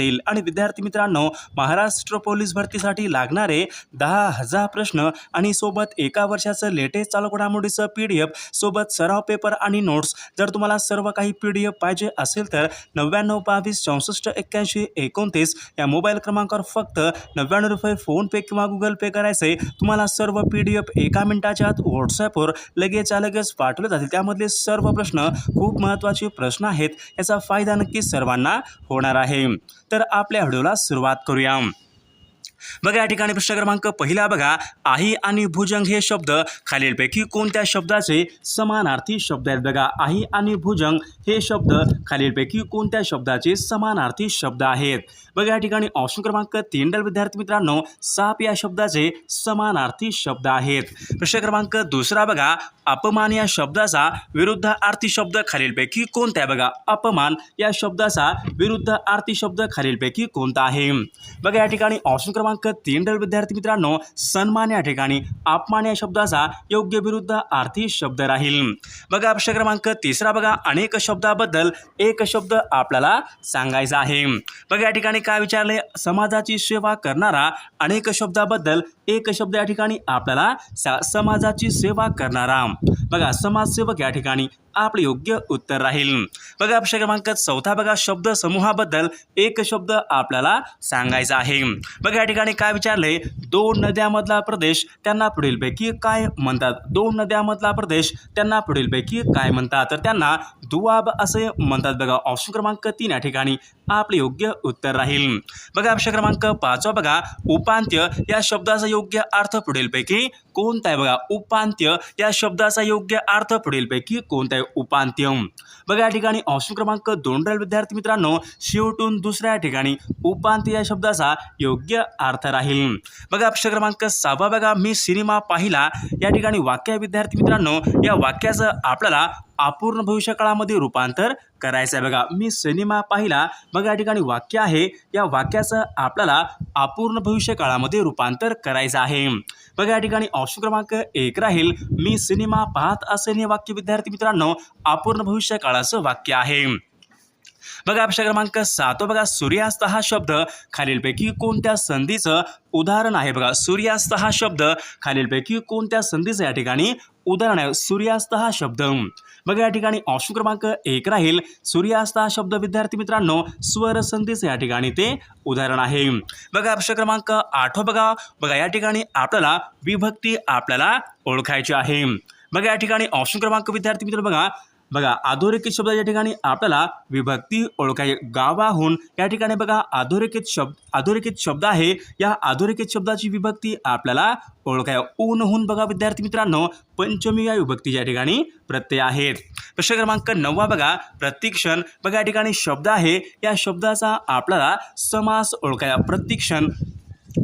बघावस आणि विद्यार्थी मित्रांनो महाराष्ट्र पोलीस भरतीसाठी लागणारे दहा हजार प्रश्न आणि सोबत एका वर्षाचं लेटेस्ट चालू घडामोडीचं पी डी एफ सोबत सराव पेपर आणि नोट्स. जर तुम्हाला सर्व काही पी डी एफ पाहिजे असेल तर नव्याण्णव बावीस चौसष्ट एक्क्याऐंशी एकोणतीस या मोबाईल क्रमांकावर फक्त नव्याण्णव रुपये फोनपे किंवा गुगल पे करायचे. तुम्हाला सर्व पी डी एफ एका मिनिटाच्या आत व्हॉट्सॲपवर लगेचच्या लगेच पाठवले जातील. त्यामधले सर्व प्रश्न खूप महत्त्वाचे प्रश्न आहेत याचा फायदा नक्कीच सर्वांना होणार आहे. तर आपल्या व्हिडिओला सुरुवात करूया. बघा या ठिकाणी प्रश्न क्रमांक पहिला बघा आई आणि भुजंग हे शब्द खालीलपैकी कोणत्या शब्दाचे समानार्थी शब्द आहेत? बघा आई आणि भुजंग हे शब्द खालीलपैकी कोणत्या शब्दाचे समानार्थी शब्द आहेत? बघा या ठिकाणी ऑप्शन क्रमांक तीन डल विद्यार्थी मित्रांनो साप या शब्दाचे समानार्थी शब्द आहेत. प्रश्न क्रमांक दुसरा बघा अपमान या शब्दाचा विरुद्ध आर्थी शब्द खालीलपैकी कोणता आहे? बघा अपमान या शब्दाचा विरुद्ध आर्थी शब्द खालीलपैकी कोणता आहे? बघा या ठिकाणी ऑप्शन क्रमांक तीन डल विद्यार्थी मित्रांनो सन्मान या ठिकाणी अपमान या शब्दाचा योग्य विरुद्ध आर्थिक शब्द राहील. बघा प्रश्न क्रमांक तिसरा बघा अनेक शब्दाबद्दल एक शब्द आपल्याला सांगायचा आहे. बघा या ठिकाणी काय विचारले? समाजाची सेवा करणारा अनेक शब्दाबद्दल एक शब्द या ठिकाणी आपल्याला समाजाची सेवा करणारा. बघा समाजसेवक या ठिकाणी आपले योग्य उत्तर राहील. बघा प्रश्न क्रमांक चौथा बघा शब्द समूहाबद्दल एक शब्द आपल्याला सांगायचा आहे. बघा या ठिकाणी काय विचारले दोन नद्यामधला प्रदेश त्यांना पुढीलपैकी काय म्हणतात? दोन नद्यामधला प्रदेश त्यांना पुढीलपैकी काय म्हणतात? तर त्यांना दुआब असे म्हणतात बघा. ऑप्शन क्रमांक तीन या ठिकाणी आपले योग्य उत्तर राहील. बघा ऑप्शन क्रमांक पाचवा बघा. उपांत्य या शब्दाचा योग्य अर्थ पुढीलपैकी कोणता आहे बघा? उपांत्य या शब्दाचा योग्य अर्थ पुढीलपैकी कोणता आहे? उपांत्य. बघा या ठिकाणी ऑप्शन क्रमांक दोन राहील. विद्यार्थी मित्रांनो शेवटून दुसऱ्या ठिकाणी उपांत्य या शब्दाचा योग्य अर्थ अर्थ राहील. बघा प्रश्न क्रमांक सहावा बघा. मी सिनेमा पाहिला. या ठिकाणी वाक्य विद्यार्थी मित्रांनो या वाक्याचं आपल्याला अपूर्ण भविष्यकाळामध्ये रूपांतर करायचं आहे. बघा मी सिनेमा पाहिला. बघा या ठिकाणी वाक्य आहे. या वाक्याचं आपल्याला अपूर्ण भविष्यकाळामध्ये रूपांतर करायचं आहे. बघा या ठिकाणी ऑप्शन क्रमांक एक राहील. मी सिनेमा पाहत असेल हे वाक्य विद्यार्थी मित्रांनो अपूर्ण भविष्यकाळाचं वाक्य आहे. बघा प्रश्न क्रमांक सात. बघा सूर्यास्त हा शब्द खालीलपैकी कोणत्या संधीचं उदाहरण आहे? बघा सूर्यास्त हा शब्द खालीलपैकी कोणत्या संधीचं या ठिकाणी उदाहरण आहे? सूर्यास्त हा शब्द. बघा या ठिकाणी ऑप्शन क्रमांक एक राहील. सूर्यास्त हा शब्द विद्यार्थी मित्रांनो स्वर संधीचं या ठिकाणी ते उदाहरण आहे. बघा प्रश्न क्रमांक आठ. हो बघा बघा या ठिकाणी आपल्याला विभक्ती आपल्याला ओळखायची आहे. बघा या ठिकाणी ऑप्शन क्रमांक विद्यार्थी मित्र बघा बघा अधोरेखित शब्द या ठिकाणी आपल्याला विभक्ती ओळखाय गावाहून या ठिकाणी बघा अधोरेखित शब्द अधोरेखित शब्द आहे. या अधोरेखित शब्दाची विभक्ती आपल्याला ओळखाय ऊनहून बघा विद्यार्थी मित्रांनो पंचमी या विभक्ती या ठिकाणी प्रत्यय आहेत. प्रश्न क्रमांक नववा बघा प्रत्यक्षण बघा या ठिकाणी शब्द आहे. या शब्दाचा आपल्याला समास ओळखाय प्रतिक्षण.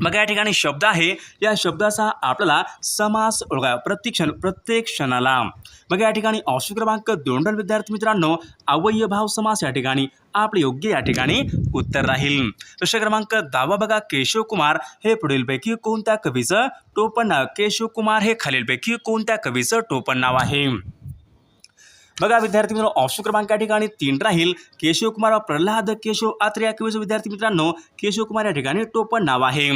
मग या ठिकाणी शब्द आहे. या शब्दाचा आपल्याला समास ओळखा प्रतिक्षण प्रत्येक क्षणाला. मग या ठिकाणी ऑप्शन क्रमांक दोंडल विद्यार्थी मित्रांनो अवयभाव समास या ठिकाणी आपले योग्य या ठिकाणी उत्तर राहील. प्रश्न क्रमांक दहावा बघा केशव कुमार हे पुढीलपैकी कोणत्या कवीचं टोपण नाव? केशव कुमार हे खालीलपैकी कोणत्या कवीचं टोपण नाव आहे? बघा विद्यार्थी मित्रांनो ऑप्शन क्रमांक या ठिकाणी तीन राहील. केशव कुमार व प्रल्हाद केशव आत्रे या किंवा विद्यार्थी मित्रांनो केशव कुमार या ठिकाणी टोपण नाव आहे.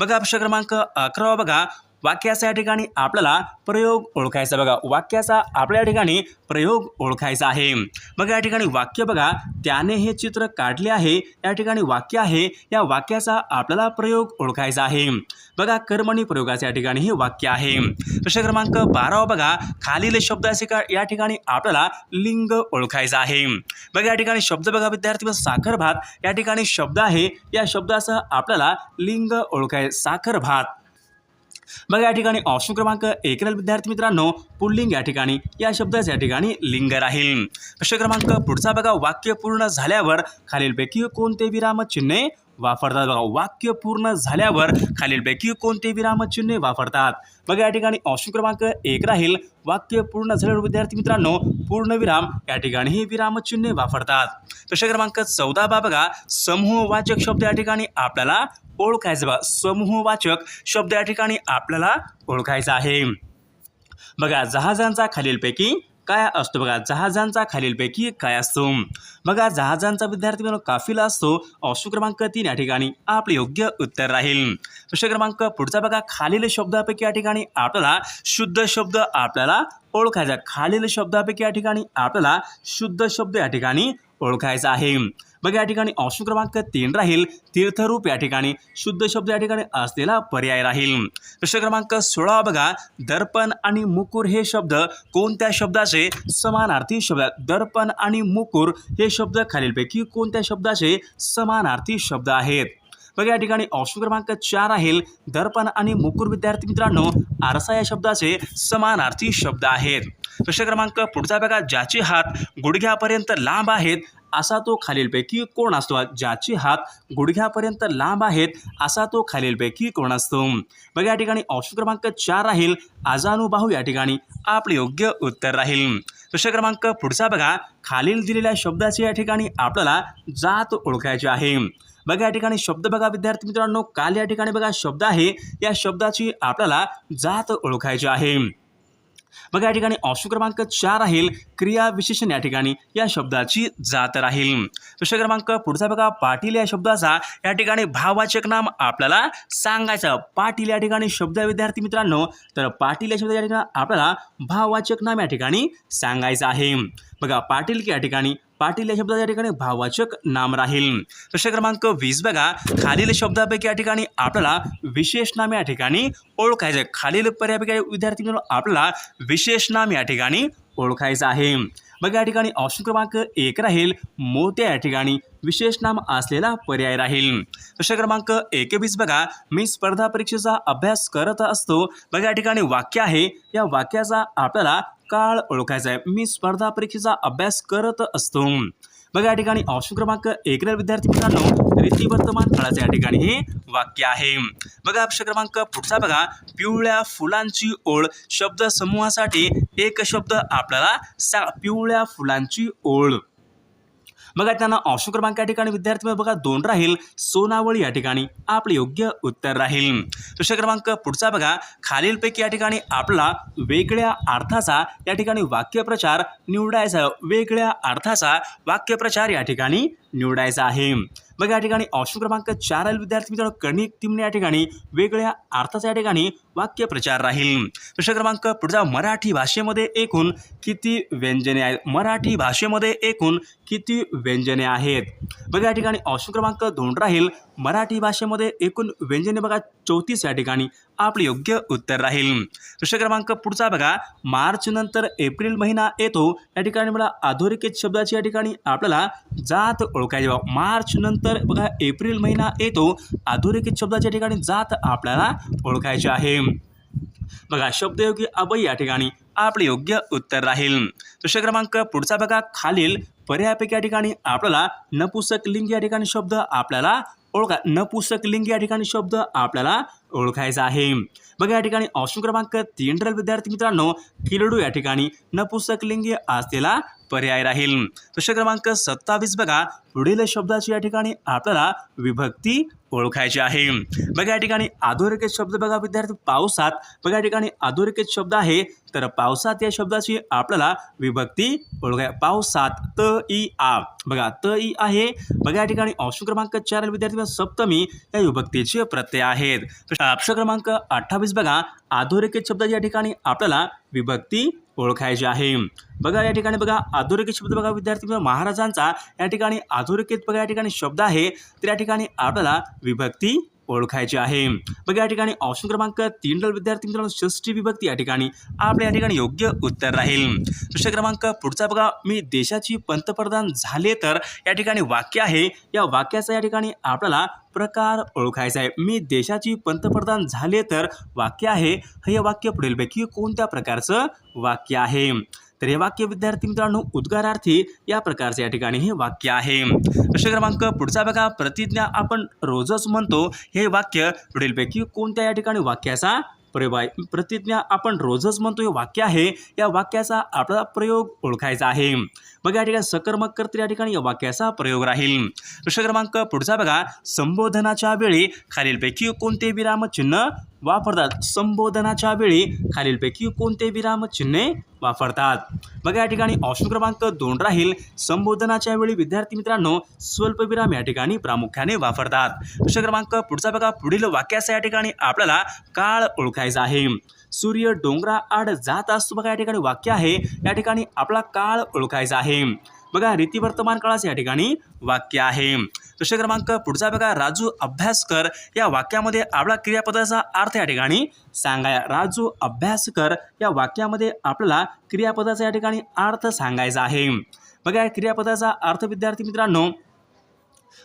बघा प्रश्न क्रमांक अकरावा बघा. वाक्याचा या ठिकाणी आपल्याला प्रयोग ओळखायचा बघा वाक्याचा आपल्या या ठिकाणी प्रयोग ओळखायचा आहे. बघा या ठिकाणी वाक्य बघा त्याने हे चित्र काढले आहे या ठिकाणी वाक्य आहे या वाक्याचा आपल्याला प्रयोग ओळखायचा आहे. बघा कर्मणी प्रयोगाचे या ठिकाणी हे वाक्य आहे. प्रश्न क्रमांक बारावा बघा खालील असे का या ठिकाणी आपल्याला लिंग ओळखायचं आहे. बघा या ठिकाणी शब्द बघा विद्यार्थी साखर भात. या ठिकाणी शब्द आहे या शब्दासह आपल्याला लिंग ओळखाय साखर भात. बघा या ठिकाणी ऑप्शन क्रमांक एकला विद्यार्थी मित्रांनो. पुल्लिंग या ठिकाणी या शब्दाच या ठिकाणी लिंग राहील. प्रश्न क्रमांक पुढचा बघा वाक्य पूर्ण झाल्यावर खालीलपैकी कोणते विरामचिन्हे वापरतात. बघा वाक्य पूर्ण झाल्यावर खालीलपैकी कोणते विरामचिन्हे वापरतात? बघा या ठिकाणी ऑप्शन क्रमांक एक राहील. वाक्य पूर्ण झाल्यावर विद्यार्थी मित्रांनो पूर्णविराम या ठिकाणी हे विरामचिन्हे वापरतात. प्रश्न क्रमांक चौदा बा बघा. समूहवाचक शब्द या ठिकाणी आपल्याला ओळखायचं बघा. समूहवाचक शब्द या ठिकाणी आपल्याला ओळखायचा आहे. बघा जहाजांचा खालीलपैकी काय असतो बघा जहाजांचा खालीलपैकी काय असतो? बघा जहाजांचा विद्यार्थी म्हणून काफिला असतो. ऑप्शन क्रमांक तीन या ठिकाणी आपले योग्य उत्तर राहील. प्रश्न क्रमांक पुढचा बघा खालील शब्दापैकी या ठिकाणी आपल्याला शुद्ध शब्द आपल्याला ओळखायचा खालील शब्दापैकी या ठिकाणी आपल्याला शुद्ध शब्द या ठिकाणी ओळखायचा आहे. बघा या ठिकाणी ऑप्शन क्रमांक तीन राहील. तीर्थरूप या ठिकाणी शुद्ध शब्द या ठिकाणी असलेला पर्याय राहील. प्रश्न क्रमांक सोळा बघा. दर्पण आणि मुकुर हे शब्द कोणत्या शब्दाचे समानार्थी शब्द? दर्पण आणि मुकुर हे शब्द खालीलपैकी कोणत्या शब्दाचे समानार्थी शब्द आहेत? बघा या ठिकाणी ऑप्शन क्रमांक चार राहील. दर्पण आणि मुकुर विद्यार्थी मित्रांनो आरसा या शब्दाचे समानार्थी शब्द आहेत. प्रश्न क्रमांक पुढचा बघा. ज्याचे हात गुडघ्यापर्यंत लांब आहेत असा तो खालीलपैकी कोण असतो? ज्याचे हात गुडघ्यापर्यंत लांब आहेत असा तो खालीलपैकी कोण असतो? बघा या ठिकाणी ऑप्शन क्रमांक चार राहील. आजानुबाहू या ठिकाणी आपले योग्य उत्तर राहील. प्रश्न क्रमांक पुढचा बघा. खालील दिलेल्या शब्दाचे या ठिकाणी आपल्याला जात ओळखायची आहे. बघा या ठिकाणी शब्द बघा विद्यार्थी मित्रांनो. काल या ठिकाणी बघा शब्द आहे. या शब्दाची आपल्याला जात ओळखायची आहे. बघा या ठिकाणी ऑप्शन क्रमांक चार राहील. क्रिया विशेषण या ठिकाणी या शब्दाची जात राहील. प्रश्न क्रमांक पुढचा बघा पाटील या शब्दाचा. या ठिकाणी भाववाचक नाम आपल्याला सांगायचं. पाटील या ठिकाणी शब्द विद्यार्थी मित्रांनो. तर पाटील या शब्द या ठिकाणी आपल्याला भाववाचक नाम या ठिकाणी सांगायचं आहे. बघा पाटील की या ठिकाणी पाटील या शब्दाच्या ठिकाणी भाववाचक नाम राहील. प्रश्न क्रमांक वीस बघा खालील शब्दापैकी या ठिकाणी आपल्याला विशेष नाम या ठिकाणी ओळखायचं खालील पर्यापैकी विद्यार्थी मित्रांनो आपल्याला विशेष नाम या ठिकाणी ओळखायचं आहे. बघा या ठिकाणी ऑप्शन क्रमांक एक राहील. मोत्या या ठिकाणी विशेष नाम असलेला पर्याय राहील. प्रश्न क्रमांक एकवीस बघा. मी स्पर्धा परीक्षेचा अभ्यास करत असतो. बघा या ठिकाणी वाक्य आहे. या वाक्याचा आपल्याला काळ ओळखायचा आहे. मी स्पर्धा परीक्षेचा अभ्यास करत असतो. बघा या ठिकाणी ऑप्शन क्रमांक एक विद्यार्थी मित्रांनो रीती वर्तमान काळाचं या ठिकाणी हे वाक्य आहे. बघा ऑप्शन क्रमांक पुढचा बघा. पिवळ्या फुलांची ओळ शब्द समूहासाठी एक शब्द आपल्याला सा पिवळ्या फुलांची ओळ. बघा त्यांना ऑप्शन क्रमांक या ठिकाणी विद्यार्थी बघा दोन राहील. सोनावळी या ठिकाणी आपले योग्य उत्तर राहील. प्रश्न क्रमांक पुढचा बघा. खालीलपैकी या ठिकाणी आपला वेगळ्या अर्थाचा या ठिकाणी वाक्यप्रचार निवडायचा. वेगळ्या अर्थाचा वाक्यप्रचार या ठिकाणी निवडायचा आहे. मग या ठिकाणी ऑप्शन क्रमांक चार आहे विद्यार्थी मित्रांनो कणिक तिमणे या ठिकाणी वेगळ्या अर्थाचा या ठिकाणी वाक्यप्रचार राहील. प्रश्न क्रमांक पुढचा मराठी भाषेमध्ये एकूण किती व्यंजने आहेत? मराठी भाषेमध्ये एकूण किती व्यंजने आहेत? बघा या ठिकाणी ऑप्शन क्रमांक दोन राहील. मराठी भाषेमध्ये एकूण व्यंजने बघा चौतीस या ठिकाणी. आपले योग्य उत्तर राहील. प्रश्न क्रमांक पुढचा बघा. मार्च नंतर एप्रिल महिना येतो. या ठिकाणी मला अधोरेखित शब्दाची या ठिकाणी आपल्याला जात ओळखायची बघा मार्च नंतर बघा एप्रिल महिना येतो. अधोरेखित शब्दाच्या ठिकाणी जात आपल्याला ओळखायची आहे. बघा शब्दयोगी अभय या ठिकाणी आपले योग्य उत्तर राहील. प्रश्न क्रमांक पुढचा बघा. खालील पर्यायापैकी या ठिकाणी आपल्याला नपुसक लिंग या ठिकाणी शब्द आपल्याला ओळखा. नपुसक लिंग या ठिकाणी शब्द आपल्याला ओळखायचा आहे. बघा या ठिकाणी ऑप्शन क्रमांक तीन ठरेल विद्यार्थी मित्रांनो. किरडू या ठिकाणी नपुसकलिंगी असलेला पर्याय राहील. प्रश्न क्रमांक सत्तावीस बघा. पुढील शब्दाची या ठिकाणी आपल्याला विभक्ती ओळखायची आहे. बघा या ठिकाणी अधोरेखित शब्द बघा विद्यार्थी. पावसात. बघा या ठिकाणी अधोरेखित शब्द आहे. तर पावसात या शब्दाची आपल्याला विभक्ती ओळखाय पावसात त ई आ. बघा त ई आहे बघा या ठिकाणी ऑप्शन क्रमांक चार विद्यार्थी. सप्तमी या विभक्तीचे प्रत्यय आहेत. ऑप्शन क्रमांक अठ्ठावीस बघा. अधोरेखित शब्द या ठिकाणी आपल्याला विभक्ती ओळखायची आहे. बघा या ठिकाणी बघा अधोरेखित शब्द बघा विद्यार्थी महाराजांचा या ठिकाणी अधोरेखित बघा या ठिकाणी शब्द आहे. तर या ठिकाणी आपल्याला विभक्ती ओळखायचे आहे. बघा या ठिकाणी ऑप्शन क्रमांक तीन विद्यार्थी मित्रांनो षष्टी विभक्ती या ठिकाणी आपल्या या ठिकाणी योग्य उत्तर राहील. प्रश्न क्रमांक पुढचा बघा मी देशाची पंतप्रधान झाले तर या ठिकाणी वाक्य आहे. या वाक्याचा या ठिकाणी आपल्याला प्रकार ओळखायचा आहे. मी देशाची पंतप्रधान झाले तर वाक्य आहे. हे वाक्य पुढीलपैकी कोणत्या प्रकारचं वाक्य आहे? तर हे वाक्य विद्यार्थी मित्रांनो उद्गारार्थी या प्रकारचे या ठिकाणी हे वाक्य आहे. प्रश्न क्रमांक पुढचा बघा. प्रतिज्ञा आपण रोजच म्हणतो. हे वाक्य पुढीलपैकी कोणत्या या ठिकाणी वाक्याचा प्रयोग आहे? प्रतिज्ञा आपण रोजच म्हणतो हे वाक्य आहे. या वाक्याचा आपला प्रयोग ओळखायचा आहे. बघा या ठिकाणी सकर्मक कर्ते या ठिकाणी या वाक्याचा प्रयोग राहील. प्रश्न क्रमांक पुढचा बघा. संबोधनाच्या वेळी खालीलपैकी कोणते विरामचिन्ह वापरतात. संबोधनाच्या वेळी खालीलपैकी कोणते विरामचिन्हे वापरतात? बघा या ठिकाणी ऑप्शन क्रमांक दोन राहील. संबोधनाच्या वेळी विद्यार्थी मित्रांनो स्वल्पविराम या ठिकाणी प्रामुख्याने वापरतात. प्रश्न क्रमांक पुढचा बघा. पुढील वाक्याचा या ठिकाणी आपल्याला काळ ओळखायचा आहे. सूर्य डोंगरा आड जात असतो. बघा या ठिकाणी वाक्य आहे. या ठिकाणी आपला काळ ओळखायचा आहे. बघा रीती वर्तमान काळाचं या ठिकाणी वाक्य आहे. प्रश्न क्रमांक पुढचा बघा राजू अभ्यासकर. या वाक्यामध्ये आपला क्रियापदाचा अर्थ या ठिकाणी सांगाय राजू अभ्यास कर या वाक्यामध्ये आपल्याला क्रियापदाचा या ठिकाणी अर्थ सांगायचा आहे. बघा या क्रियापदाचा अर्थ विद्यार्थी मित्रांनो.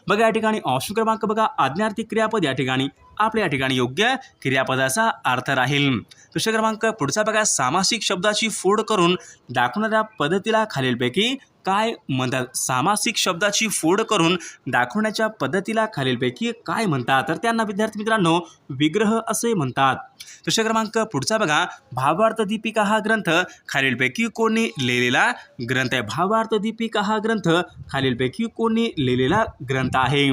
बघा या ठिकाणी ऑप्शन क्रमांक बघा आज्ञार्थी क्रियापद या ठिकाणी. आपल्या या ठिकाणी योग्य क्रियापदाचा अर्थ राहील. प्रश्न क्रमांक पुढचा बघा. सामासिक शब्दाची फोड करून दाखवणाऱ्या पद्धतीला खालीलपैकी काय म्हणतात? सामासिक शब्दाची फोड करून दाखवण्याच्या पद्धतीला खालीलपैकी काय म्हणतात? तर त्यांना विद्यार्थी मित्रांनो विग्रह असे म्हणतात. प्रश्न क्रमांक पुढचा बघा. भावार्थ दीपिका हा ग्रंथ खालीलपैकी कोणी लिहिलेला ग्रंथ आहे. भावार्थ दीपिका हा ग्रंथ खालीलपैकी कोणी लिहिलेला ग्रंथ आहे.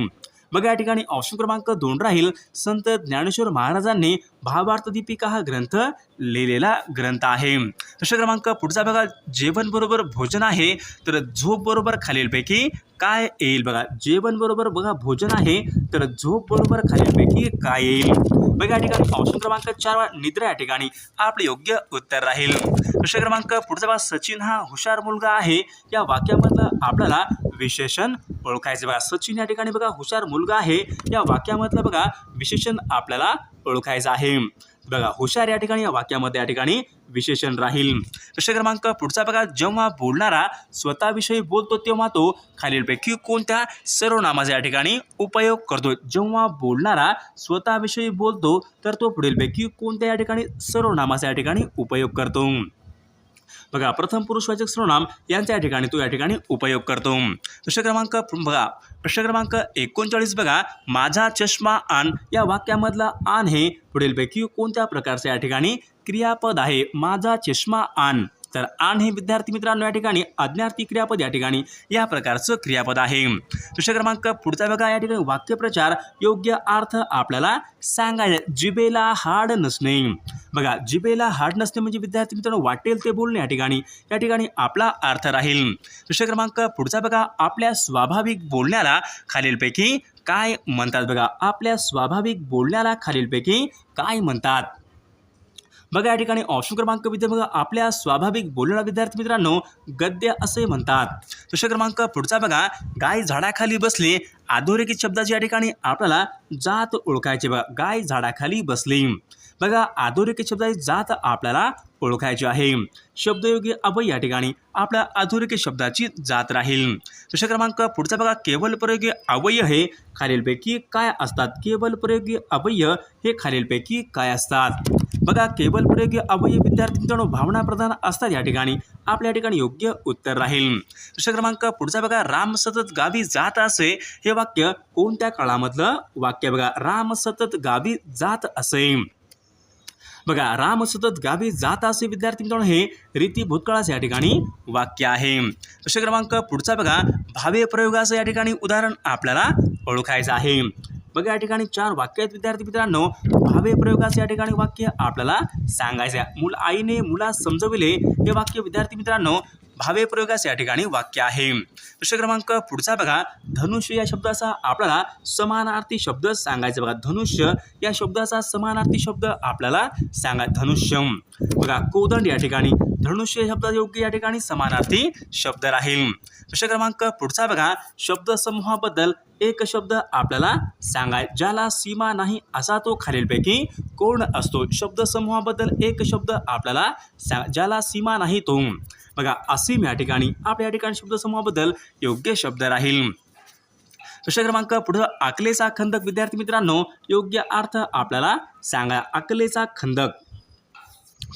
मग या ठिकाणी ऑप्शन क्रमांक दोन राहील. संत ज्ञानेश्वर महाराजांनी भावार्थ दीपिका हा ग्रंथ लिहिलेला ग्रंथ आहे. प्रश्न क्रमांक पुढचा बघा. जेवण बरोबर भोजन आहे तर झोप बरोबर खालीलपैकी काय येईल बघा? जेवण बरोबर बघा भोजन आहे तर झोप बरोबर खालीलपैकी काय येईल? बघा या ठिकाणी ऑप्शन क्रमांक चार निद्रा या ठिकाणी आपले योग्य उत्तर राहील. प्रश्न क्रमांक पुढचा बघा. सचिन हा हुशार मुलगा आहे. या वाक्यामधलं आपल्याला विशेषण ओळखायचं बघा. सचिन या ठिकाणी बघा हुशार मुलगा आहे. या वाक्यामधलं बघा विशेषण आपल्याला ओळखायचं आहे. बघा हुशार या ठिकाणी या वाक्यामध्ये या ठिकाणी विशेषण राहील. प्रश्न क्रमांक पुढचा बघा. जेव्हा बोलणारा स्वतःविषयी बोलतो तेव्हा तो खालीलपैकी कोणत्या सर्वनामाचा या ठिकाणी उपयोग करतो? जेव्हा बोलणारा स्वतःविषयी बोलतो तर तो पुढीलपैकी कोणत्या या ठिकाणी सर्वनामाचा या ठिकाणी उपयोग करतो? बघा प्रथम पुरुषवाचक सर्वनाम यांच्या या ठिकाणी तो या ठिकाणी उपयोग करतो. प्रश्न क्रमांक बघा प्रश्न क्रमांक एकोणचाळीस बघा. माझा चष्मा आण या वाक्यामधला आण हे पुढीलपैकी कोणत्या प्रकारचे या ठिकाणी क्रियापद आहे? माझा चष्मा आण. तर आण हे विद्यार्थी मित्रांनो या ठिकाणी आज्ञार्थी क्रियापद या ठिकाणी या प्रकारचं क्रियापद आहे. प्रश्न क्रमांक पुढचा बघा या ठिकाणी वाक्यप्रचार योग्य अर्थ आपल्याला सांगायचा जिबेला हाड नसणे. बघा जिबेला हाड नसणे म्हणजे विद्यार्थी मित्रांनो वाटेल ते बोलणे या ठिकाणी या ठिकाणी आपला अर्थ राहील. प्रश्न क्रमांक पुढचा बघा आपल्या स्वाभाविक बोलण्याला खालीलपैकी काय म्हणतात बघा? आपल्या स्वाभाविक बोलण्याला खालीलपैकी काय म्हणतात? बघा या ठिकाणी ऑप्शन क्रमांक विद्या बघा आपल्या स्वाभाविक बोलणारा विद्यार्थी मित्रांनो गद्य असे म्हणतात. प्रश्न क्रमांक पुढचा बघा गाय झाडाखाली बसली अधोरेखित शब्दाची या ठिकाणी आपल्याला जात ओळखायची बघा. गाय झाडाखाली बसली. बघा अधोरेखित शब्दाची जात आपल्याला ओळखायची आहे. शब्दयोगी अभय या ठिकाणी आपल्या अधोरेखित शब्दाची जात राहील. प्रश्न क्रमांक पुढचा बघा केवल प्रयोगी अवय हे खालीलपैकी काय असतात? केवल प्रयोगी अवयय हे खालीलपैकी काय असतात? बघा केवल प्रयोगी अवय विद्यार्थी मित्रांनो भावना प्रधान असतात या ठिकाणी. आपल्या या ठिकाणी योग्य उत्तर राहील. प्रश्न क्रमांक पुढचा बघा राम सतत गावी जात असे हे वाक्य कोणत्या काळामधलं वाक्य? बघा राम सतत गावी जात असे. बघा राम सतत गावी जात असे विद्यार्थी मित्रांनो हे रीती भूतकाळाचं या ठिकाणी वाक्य आहे. प्रश्न क्रमांक पुढचा बघा. भावे प्रयोगाचं या ठिकाणी उदाहरण आपल्याला ओळखायचं आहे. बघा या ठिकाणी चार वाक्य आहेत विद्यार्थी मित्रांनो. भावे प्रयोगाचं या ठिकाणी वाक्य आपल्याला सांगायचं आहे. मुल आईने मुला समजविले हे वाक्य विद्यार्थी मित्रांनो भावे प्रयोगास या ठिकाणी वाक्य आहे. प्रश्न क्रमांक पुढचा बघा. धनुष्य या शब्दाचा आपल्याला समानार्थी शब्द सांगायचा बघा. धनुष्य या शब्दाचा समानार्थी शब्द आपल्याला सांगा धनुष्यम बघा कोदंड या ठिकाणी धनुष्य शब्द योग्य या ठिकाणी समानार्थी शब्द राहील. प्रश्न क्रमांक पुढचा बघा. शब्दसमूहाबद्दल एक शब्द आपल्याला सांगाय ज्याला सीमा नाही असा तो खालीलपैकी कोण असतो? शब्दसमूहाबद्दल एक शब्द आपल्याला सांग ज्याला सीमा नाही तो. बघा असीम या ठिकाणी आपल्या या ठिकाणी शब्दसमूहाबद्दल योग्य शब्द राहील. प्रश्न क्रमांक पुढं अकलेचा खंदक. विद्यार्थी मित्रांनो योग्य अर्थ आपल्याला सांगा. अकलेचा खंदक.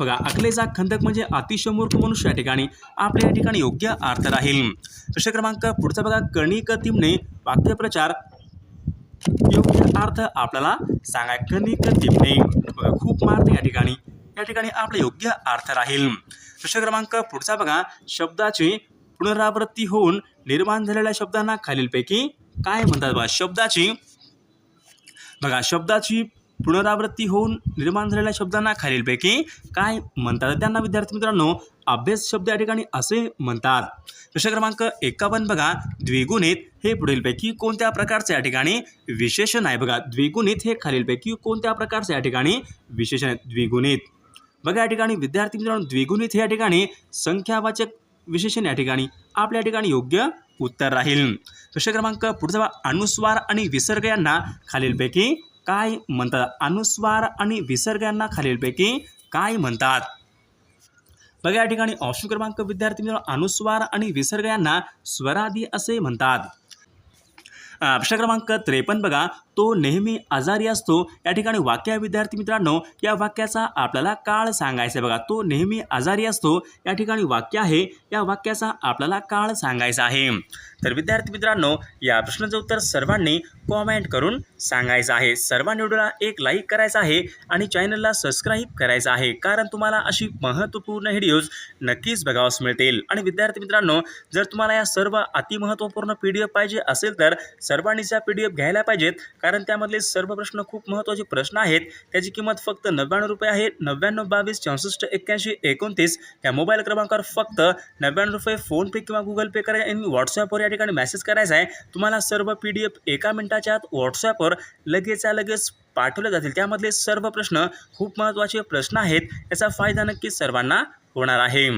बघा अकलेचा खंदक म्हणजे अतिशय मूर्ख मनुष्य या ठिकाणी आपल्या या ठिकाणी योग्य अर्थ राहील. प्रश्न क्रमांक पुढचा बघा कणिक तिमने वाक्यप्रचार. योग्य अर्थ आपल्याला सांगा. कणिक तिमने बघा खूप मारणे या ठिकाणी. या ठिकाणी आपला योग्य अर्थ राहील. प्रश्न क्रमांक पुढचा बघा. शब्दाची पुनरावृत्ती होऊन निर्माण झालेल्या शब्दांना खालीलपैकी काय म्हणतात बघा? शब्दाची बघा शब्दाची पुनरावृत्ती होऊन निर्माण झालेल्या शब्दांना खालीलपैकी काय म्हणतात? त्यांना विद्यार्थी मित्रांनो अभ्यास शब्द या ठिकाणी असे म्हणतात. प्रश्न क्रमांक एकावन्न बघा. द्विगुणित हे पुढीलपैकी कोणत्या प्रकारचे या ठिकाणी विशेषण आहे? बघा द्विगुणित हे खालीलपैकी कोणत्या प्रकारचे या ठिकाणी विशेषण आहे? द्विगुणित. बघा या ठिकाणी विद्यार्थी मित्रांनो द्विगुणित हे या ठिकाणी संख्यावाचक विशेषण या ठिकाणी. आपल्या ठिकाणी योग्य उत्तर राहील. प्रश्न क्रमांक पुढचा अनुस्वार आणि विसर्ग यांना खालीलपैकी काय म्हणतात? अनुस्वार आणि विसर्ग यांना खालीलपैकी काय म्हणतात? बघा या ठिकाणी ऑप्शन क्रमांक विद्यार्थी मित्रांनो अनुस्वार आणि विसर्ग यांना स्वरादी असे म्हणतात. प्रश्न क्रमांक त्रेपन्न बघा. तो नेहमी आजारी असतो. या ठिकाणी वाक्य आहे विद्यार्थी मित्रांनो या वाक्याचा आपल्याला काळ सांगायचा आहे बघा. तो नेहमी आजारी असतो. या ठिकाणी वाक्य आहे या वाक्याचा आपल्याला काळ सांगायचा आहे. तर विद्यार्थी मित्रांनो या प्रश्नाचं उत्तर सर्वांनी कॉमेंट करून सांगायचं आहे. सर्वांनी व्हिडिओला एक लाईक करायचा आहे आणि चॅनलला सबस्क्राईब करायचं आहे. कारण तुम्हाला अशी महत्त्वपूर्ण व्हिडिओज नक्कीच बघावास मिळतील. आणि विद्यार्थी मित्रांनो जर तुम्हाला या सर्व अतिमहत्त्वपूर्ण पी डी एफ पाहिजे असेल तर सर्वांनीच्या पी डी एफ घ्यायला पाहिजेत. कारण त्यामधले सर्व प्रश्न खूप महत्त्वाचे प्रश्न आहेत. त्याची किंमत फक्त नव्याण्णव रुपये आहे. नव्याण्णव बावीस चौसष्ट एक्क्याऐंशी एकोणतीस या मोबाईल क्रमांकावर फक्त नव्याण्णव रुपये फोनपे किंवा गुगल पे करायचे आणि व्हॉट्सॲपवर या ठिकाणी मेसेज करायचा आहे. तुम्हाला सर्व पी डी एफ एका मिनिटाच्या आत व्हॉट्सॲपवर लगेचच्या लगेच पाठवले जातील. त्यामधले सर्व प्रश्न खूप महत्त्वाचे प्रश्न आहेत. याचा फायदा नक्की सर्वांना होणार आहे.